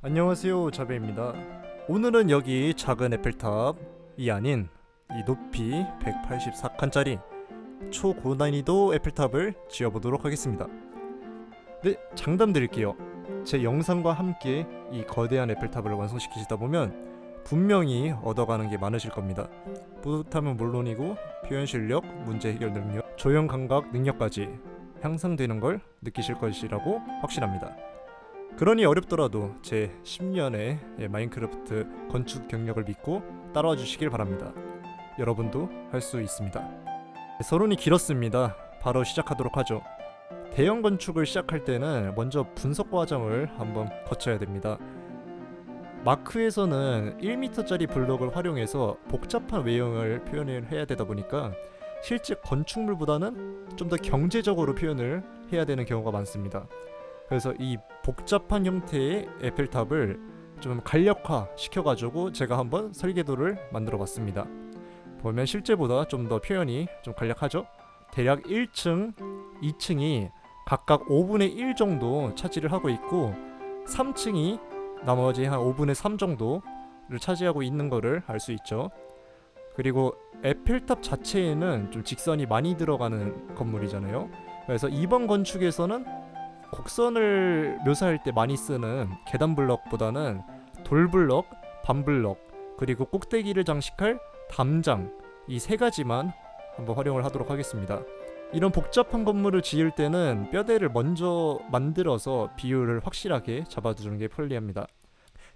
안녕하세요 자베입니다. 오늘은 여기 작은 에펠탑이 아닌 이 높이 184칸짜리 초고난이도 에펠탑을 지어보도록 하겠습니다. 네 장담 드릴게요. 제 영상과 함께 이 거대한 에펠탑을 완성시키시다 보면 분명히 얻어가는 게 많으실 겁니다. 뿌듯함은 물론이고 표현 실력, 문제 해결 능력, 조형 감각 능력까지 향상되는 걸 느끼실 것이라고 확신합니다 그러니 어렵더라도 제 10년의 예, 마인크래프트 건축 경력을 믿고 따라와 주시길 바랍니다. 여러분도 할 수 있습니다. 서론이 길었습니다. 바로 시작하도록 하죠. 대형 건축을 시작할 때는 먼저 분석 과정을 한번 거쳐야 됩니다. 마크에서는 1m짜리 블록을 활용해서 복잡한 외형을 표현을 해야 되다 보니까 실제 건축물보다는 좀 더 경제적으로 표현을 해야 되는 경우가 많습니다. 그래서 이 복잡한 형태의 에펠탑을 좀 간략화 시켜가지고 제가 한번 설계도를 만들어 봤습니다. 보면 실제보다 좀 더 표현이 좀 간략하죠? 대략 1층, 2층이 각각 5분의 1 정도 차지를 하고 있고 3층이 나머지 한 5분의 3 정도를 차지하고 있는 거를 알수 있죠. 그리고 에펠탑 자체에는 좀 직선이 많이 들어가는 건물이잖아요. 그래서 이번 건축에서는 곡선을 묘사할 때 많이 쓰는 계단 블럭보다는 돌 블럭, 반 블럭, 그리고 꼭대기를 장식할 담장 이 세 가지만 한번 활용을 하도록 하겠습니다. 이런 복잡한 건물을 지을 때는 뼈대를 먼저 만들어서 비율을 확실하게 잡아주는 게 편리합니다.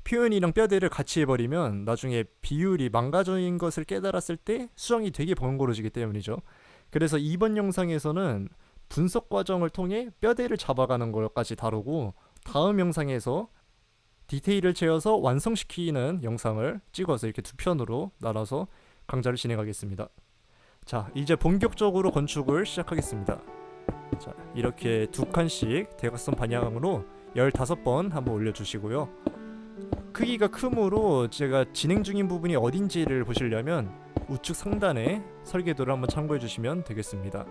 표현이랑 뼈대를 같이 해버리면 나중에 비율이 망가져인 것을 깨달았을 때 수정이 되게 번거로워지기 때문이죠. 그래서 이번 영상에서는 분석 과정을 통해 뼈대를 잡아가는 것까지 다루고 다음 영상에서 디테일을 채워서 완성시키는 영상을 찍어서 이렇게 두 편으로 나눠서 강좌를 진행하겠습니다. 자, 이제 본격적으로 건축을 시작하겠습니다. 자, 이렇게 두 칸씩 대각선 방향으로 15번 한번 올려주시고요. 크기가 크므로 제가 진행 중인 부분이 어딘지를 보시려면 우측 상단에 설계도를 한번 참고해 주시면 되겠습니다.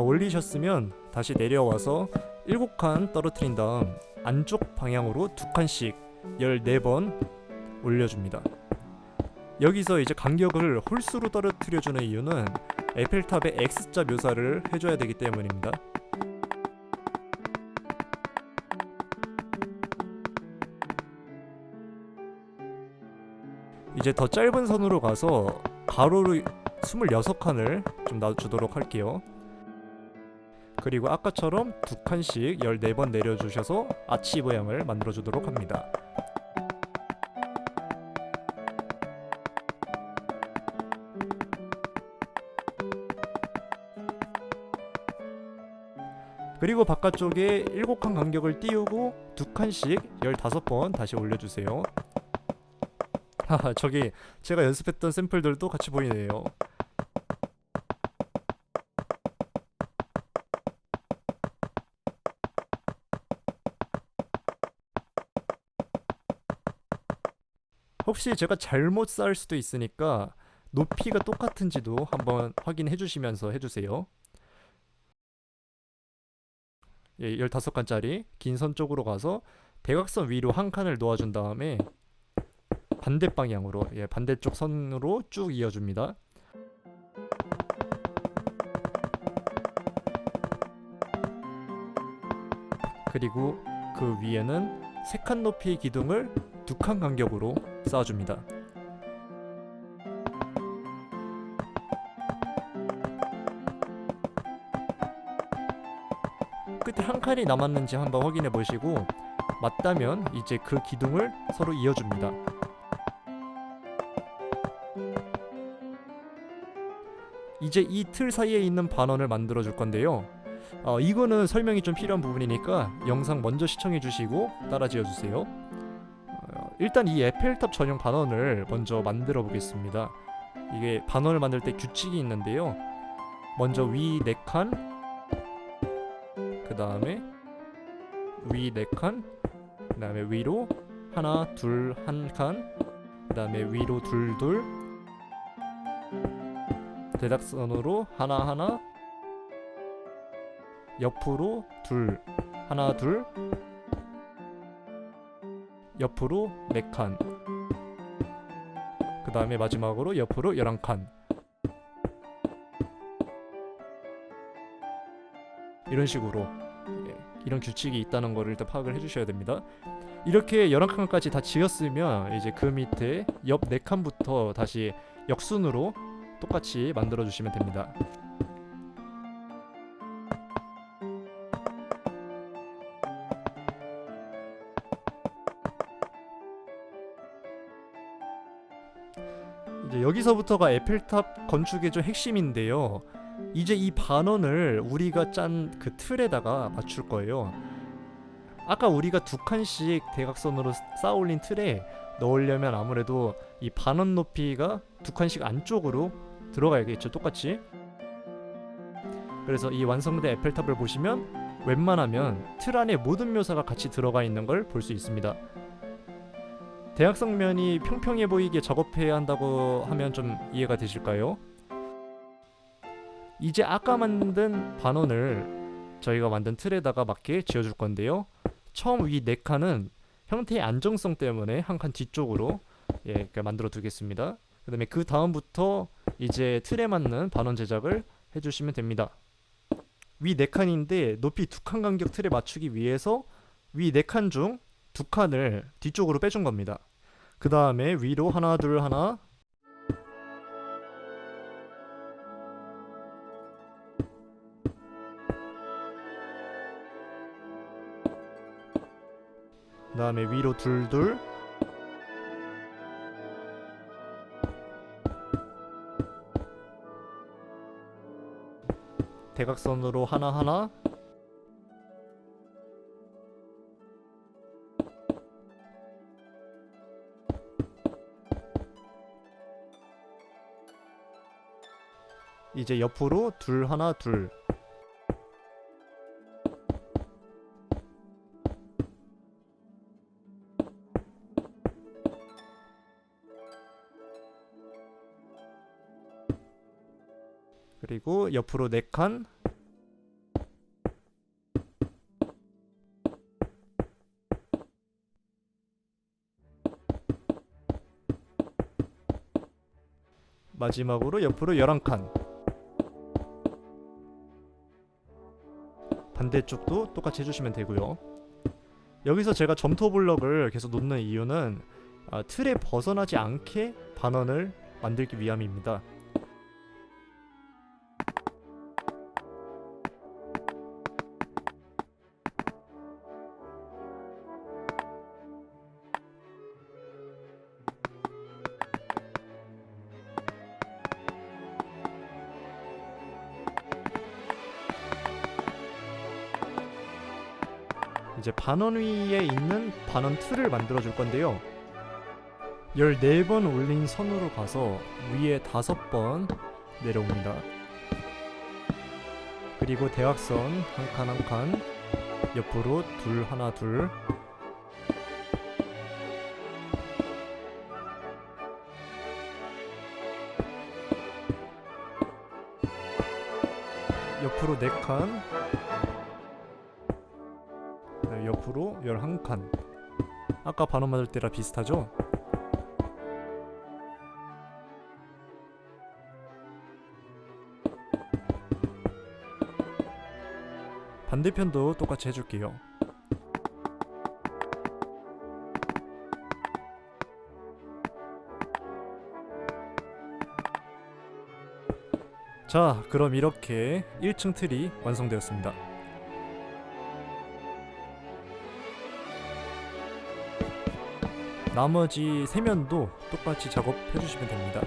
다 올리셨으면 다시 내려와서 7칸 떨어뜨린 다음 안쪽 방향으로 두 칸씩 14번 올려줍니다. 여기서 이제 간격을 홀수로 떨어뜨려주는 이유는 에펠탑의 X자 묘사를 해줘야 되기 때문입니다. 이제 더 짧은 선으로 가서 가로로 26칸을 좀 놔주도록 할게요. 그리고 아까처럼 두 칸씩 14번 내려주셔서 아치 모양을 만들어주도록 합니다. 그리고 바깥쪽에 7칸 간격을 띄우고 두 칸씩 15번 다시 올려주세요. 하하 저기 제가 연습했던 샘플들도 같이 보이네요. 혹시 제가 잘못 쌓을 수도 있으니까 높이가 똑같은지도 한번 확인해 주시면서 해주세요. 예, 15칸짜리 긴 선 쪽으로 가서 대각선 위로 한 칸을 놓아준 다음에 반대 방향으로 예, 반대쪽 선으로 쭉 이어줍니다. 그리고 그 위에는 세 칸 높이의 기둥을 두 칸 간격으로 쌓아줍니다. 끝에 한 칸이 남았는지 한번 확인해 보시고 맞다면 이제 그 기둥을 서로 이어줍니다. 이제 이 틀 사이에 있는 반원을 만들어 줄 건데요. 어, 이거는 설명이 좀 필요한 부분이니까 영상 먼저 시청해 주시고 따라 지어 주세요. 어, 일단 이 에펠탑 전용 반원을 먼저 만들어 보겠습니다. 이게 반원을 만들 때 규칙이 있는데요. 먼저 위 4칸, 그 다음에 위 4칸, 그 다음에 위로 하나, 둘, 한 칸, 그 다음에 위로 둘둘 대각선으로 하나 하나 옆으로 둘. 하나 둘. 옆으로 네 칸 그 다음에 마지막으로 옆으로 11칸. 이런 식으로. 예, 이런 규칙이 있다는 거를 일단 파악을 해주셔야 됩니다. 이렇게 11칸까지 다 지었으면 이제 그 밑에 옆 4칸부터 다시 역순으로 똑같이 만들어 주시면 됩니다. 여기서부터가 에펠탑 건축의 좀 핵심인데요. 이제 이 반원을 우리가 짠 그 틀에다가 맞출 거예요. 아까 우리가 두 칸씩 대각선으로 쌓아 올린 틀에 넣으려면 아무래도 이 반원 높이가 두 칸씩 안쪽으로 들어가야겠죠, 똑같이. 그래서 이 완성된 에펠탑을 보시면 웬만하면 틀 안에 모든 묘사가 같이 들어가 있는 걸 볼 수 있습니다. 대각선면이 평평해 보이게 작업해야 한다고 하면 좀 이해가 되실까요? 이제 아까 만든 반원을 저희가 만든 틀에다가 맞게 지어줄 건데요. 처음 위 네 칸은 형태의 안정성 때문에 한 칸 뒤쪽으로 예, 이렇게 만들어 두겠습니다. 그 다음에 그 다음부터 이제 틀에 맞는 반원 제작을 해주시면 됩니다. 위 네 칸인데 높이 두 칸 간격 틀에 맞추기 위해서 위 네 칸 중 두 칸을 뒤쪽으로 빼준 겁니다. 그 다음에 위로 하나 둘 하나. 그 다음에 위로 둘둘. 대각선으로 하나하나 이제 옆으로 둘 하나 둘. 그리고 옆으로 네 칸. 마지막으로 옆으로 11칸 반대쪽도 똑같이 해주시면 되고요. 여기서 제가 점토 블럭을 계속 놓는 이유는 아, 틀에 벗어나지 않게 반원을 만들기 위함입니다 이제 반원 위에 있는 반원 틀을 만들어 줄 건데요. 14번 올린 선으로 가서 위에 5번 내려옵니다. 그리고 대각선 한 칸 한 칸 옆으로 둘 하나 둘 옆으로 4칸 네, 옆으로 11칸. 아까 반원 만들 때랑 비슷하죠? 반대편도 똑같이 해줄게요. 자 그럼 이렇게 1층 틀이 완성되었습니다 나머지 세면도 똑같이 작업해 주시면 됩니다.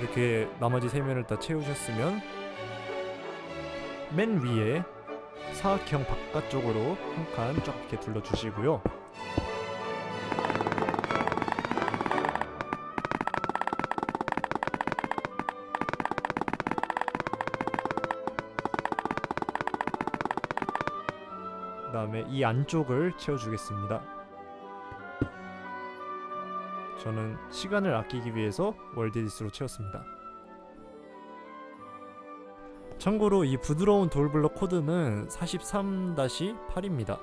이렇게 나머지 세면을 다 채우셨으면 맨 위에 사각형 바깥쪽으로 한 칸 쫙 이렇게 둘러주시고요. 이 안쪽을 채워주겠습니다. 저는 시간을 아끼기 위해서 월드디스로 채웠습니다. 참고로 이 부드러운 돌블럭 코드는 43-8입니다.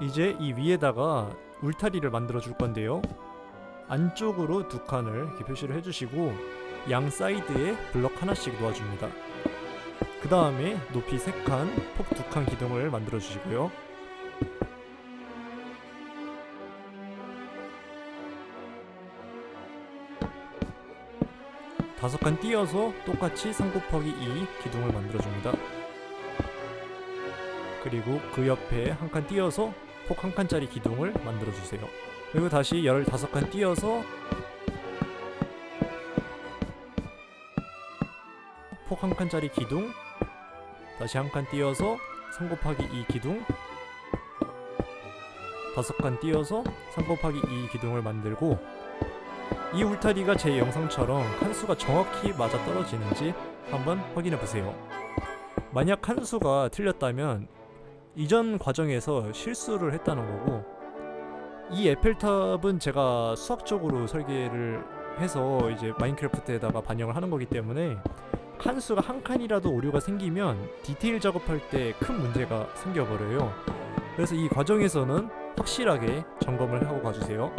이제 이 위에다가 울타리를 만들어 줄 건데요. 안쪽으로 두 칸을 이렇게 표시를 해주시고 양 사이드에 블럭 하나씩 놓아줍니다. 그 다음에 높이 3칸, 폭 2칸 기둥을 만들어 주시고요. 다섯 칸 띄어서 똑같이 3 곱하기 2 기둥을 만들어줍니다. 그리고 그 옆에 한 칸 띄어서 폭 한 칸짜리 기둥을 만들어주세요. 그리고 다시 15칸 띄어서 폭 한 칸짜리 기둥 다시 한 칸 띄어서 3 곱하기 2 기둥 다섯 칸 띄어서 3 곱하기 2 기둥을 만들고 이 울타리가 제 영상처럼 칸수가 정확히 맞아 떨어지는지 한번 확인해 보세요. 만약 칸수가 틀렸다면 이전 과정에서 실수를 했다는 거고 이 에펠탑은 제가 수학적으로 설계를 해서 이제 마인크래프트에다가 반영을 하는 거기 때문에 칸수가 한 칸이라도 오류가 생기면 디테일 작업할 때 큰 문제가 생겨버려요. 그래서 이 과정에서는 확실하게 점검을 하고 가주세요.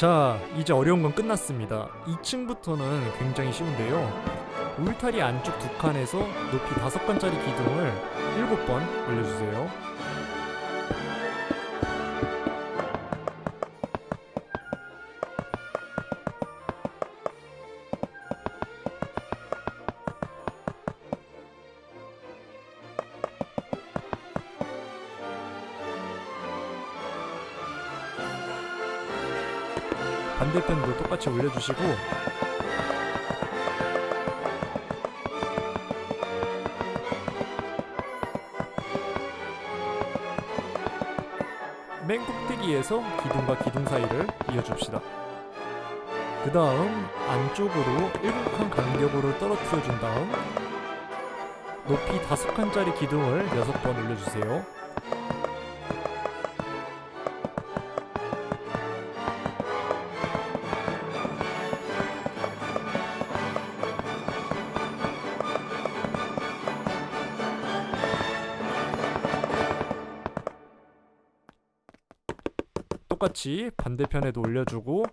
자, 이제 어려운 건 끝났습니다. 2층부터는 굉장히 쉬운데요. 울타리 안쪽 두 칸에서 높이 다섯 칸짜리 기둥을 7번 올려주세요. 반대편도 똑같이 올려주시고 맨 꼭대기에서 기둥과 기둥 사이를 이어줍시다. 그 다음 안쪽으로 7칸 간격으로 떨어뜨려 준 다음 높이 5칸짜리 기둥을 6번 올려주세요. 같이 반대편에도 올려주고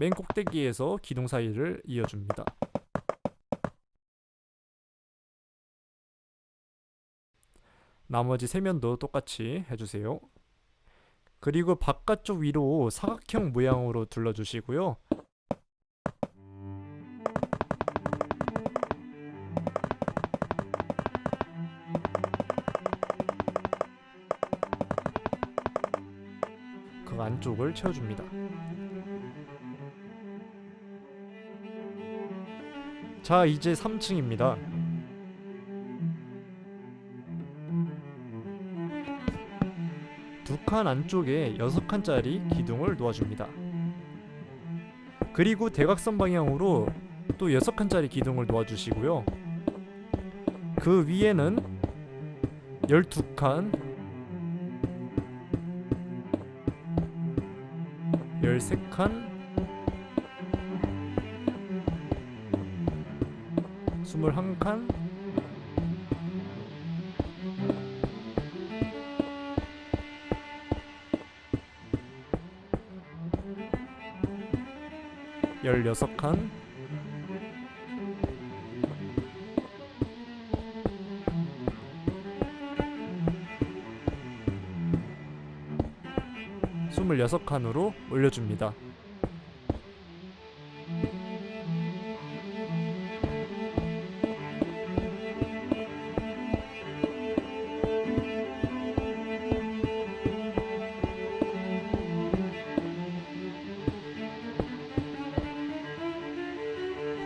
맨 꼭대기에서 기둥 사이를 이어줍니다. 나머지 세 면도 똑같이 해주세요. 그리고 바깥쪽 위로 사각형 모양으로 둘러주시고요. 그 안쪽을 채워줍니다. 자, 이제 3층입니다. 두 칸 안쪽에 여섯 칸짜리 기둥을 놓아줍니다. 그리고 대각선 방향으로 또 여섯 칸짜리 기둥을 놓아주시고요. 그 위에는 12칸 13칸 21칸. 열여섯 칸 16칸으로 올려줍니다.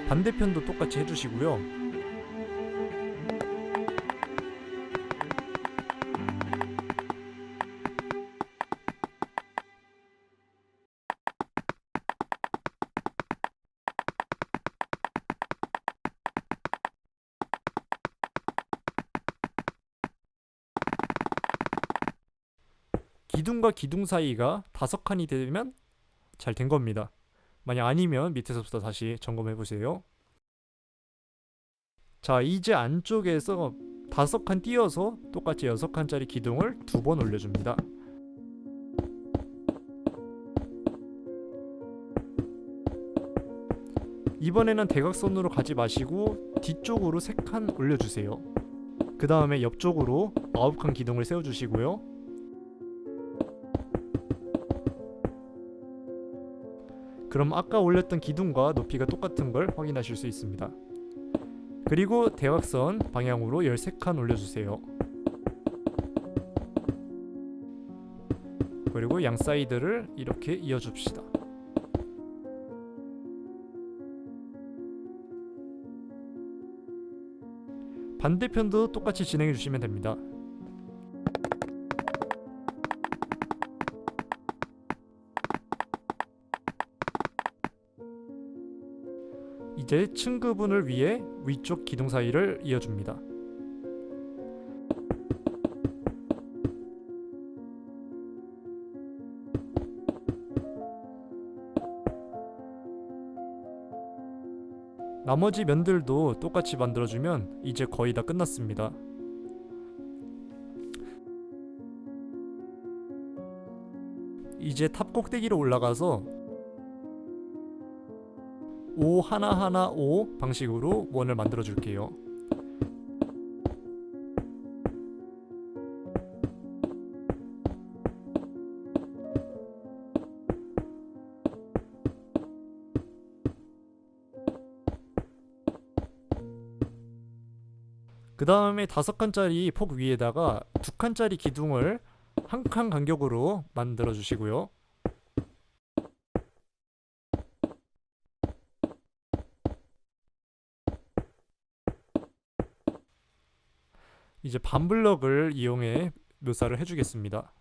반대편도 똑같이 해주시고요. 기둥과 기둥 사이가 다섯 칸이 되면 잘 된 겁니다. 만약 아니면 밑에서부터 다시 점검해 보세요. 자, 이제 안쪽에서 다섯 칸 띄어서 똑같이 여섯 칸짜리 기둥을 두 번 올려줍니다. 이번에는 대각선으로 가지 마시고 뒤쪽으로 세 칸 올려주세요. 그 다음에 옆쪽으로 아홉 칸 기둥을 세워주시고요. 그럼 아까 올렸던 기둥과 높이가 똑같은 걸 확인하실 수 있습니다. 그리고 대각선 방향으로 13칸 올려주세요. 그리고 양 사이드를 이렇게 이어줍시다. 반대편도 똑같이 진행해 주시면 됩니다. 이제 층급분을 위해 위쪽 기둥 사이를 이어줍니다. 나머지 면들도 똑같이 만들어주면 이제 거의 다 끝났습니다. 이제 탑 꼭대기로 올라가서 5 하나하나 5 방식으로 원을 만들어 줄게요. 그 다음에 다섯 칸짜리 폭 위에다가 두 칸짜리 기둥을 한 칸 간격으로 만들어 주시고요. 이제 반블럭을 이용해 묘사를 해주겠습니다.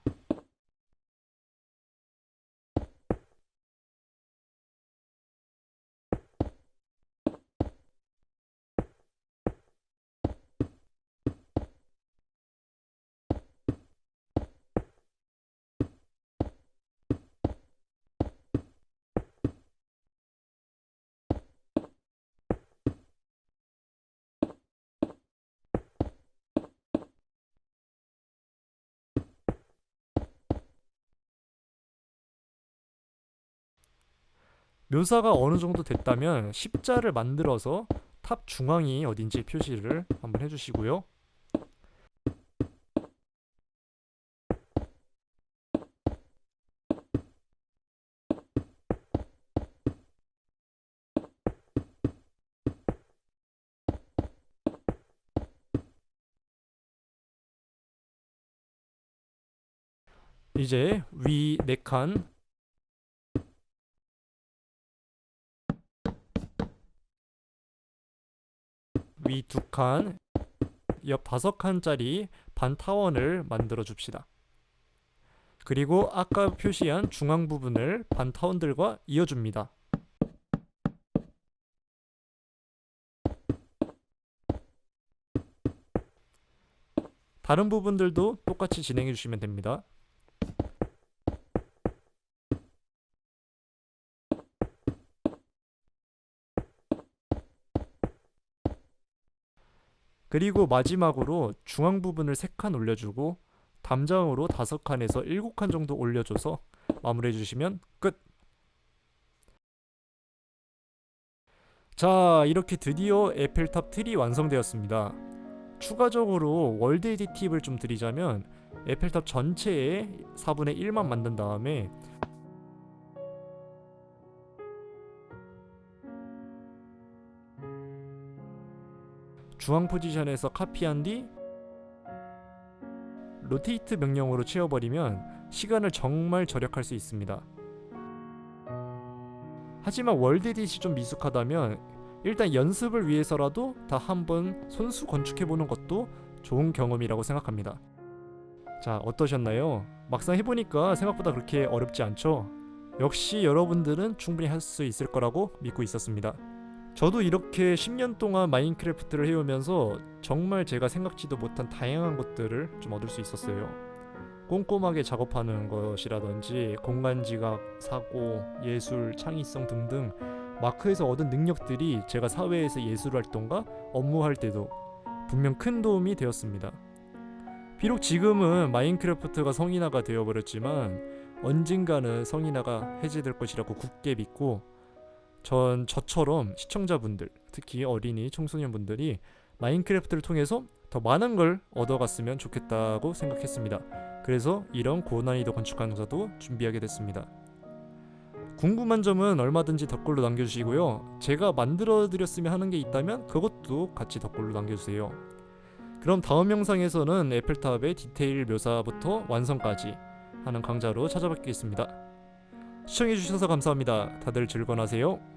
묘사가 어느 정도 됐다면 십자를 만들어서 탑 중앙이 어딘지 표시를 한번 해주시고요. 이제 위 4칸 위 두 칸, 옆 다섯 칸짜리 반 타원을 만들어 줍시다. 그리고 아까 표시한 중앙 부분을 반 타원들과 이어줍니다. 다른 부분들도 똑같이 진행해 주시면 됩니다. 그리고 마지막으로 중앙 부분을 3칸 올려주고 담장으로 5칸에서 7칸 정도 올려줘서 마무리해 주시면 끝! 자 이렇게 드디어 에펠탑 틀이 완성되었습니다. 추가적으로 월드 에디 팁을 좀 드리자면 에펠탑 전체에 4분의 1만 만든 다음에 중앙 포지션에서 카피한 뒤 로테이트 명령으로 채워버리면 시간을 정말 절약할 수 있습니다. 하지만 월드 에딧이 좀 미숙하다면 일단 연습을 위해서라도 다 한번 손수 건축해보는 것도 좋은 경험이라고 생각합니다. 자, 어떠셨나요? 막상 해보니까 생각보다 그렇게 어렵지 않죠? 역시 여러분들은 충분히 할 수 있을 거라고 믿고 있었습니다. 저도 이렇게 10년 동안 마인크래프트를 해오면서 정말 제가 생각지도 못한 다양한 것들을 좀 얻을 수 있었어요. 꼼꼼하게 작업하는 것이라든지 공간 지각, 사고, 예술, 창의성 등등 마크에서 얻은 능력들이 제가 사회에서 예술 활동과 업무할 때도 분명 큰 도움이 되었습니다. 비록 지금은 마인크래프트가 성인화가 되어버렸지만 언젠가는 성인화가 해제될 것이라고 굳게 믿고 전 저처럼 시청자분들, 특히 어린이 청소년분들이 마인크래프트를 통해서 더 많은 걸 얻어갔으면 좋겠다고 생각했습니다. 그래서 이런 고난이도 건축 강좌도 준비하게 됐습니다. 궁금한 점은 얼마든지 댓글로 남겨주시고요. 제가 만들어드렸으면 하는 게 있다면 그것도 같이 댓글로 남겨주세요. 그럼 다음 영상에서는 에펠탑의 디테일 묘사부터 완성까지 하는 강좌로 찾아뵙겠습니다. 시청해주셔서 감사합니다. 다들 즐거운 하세요.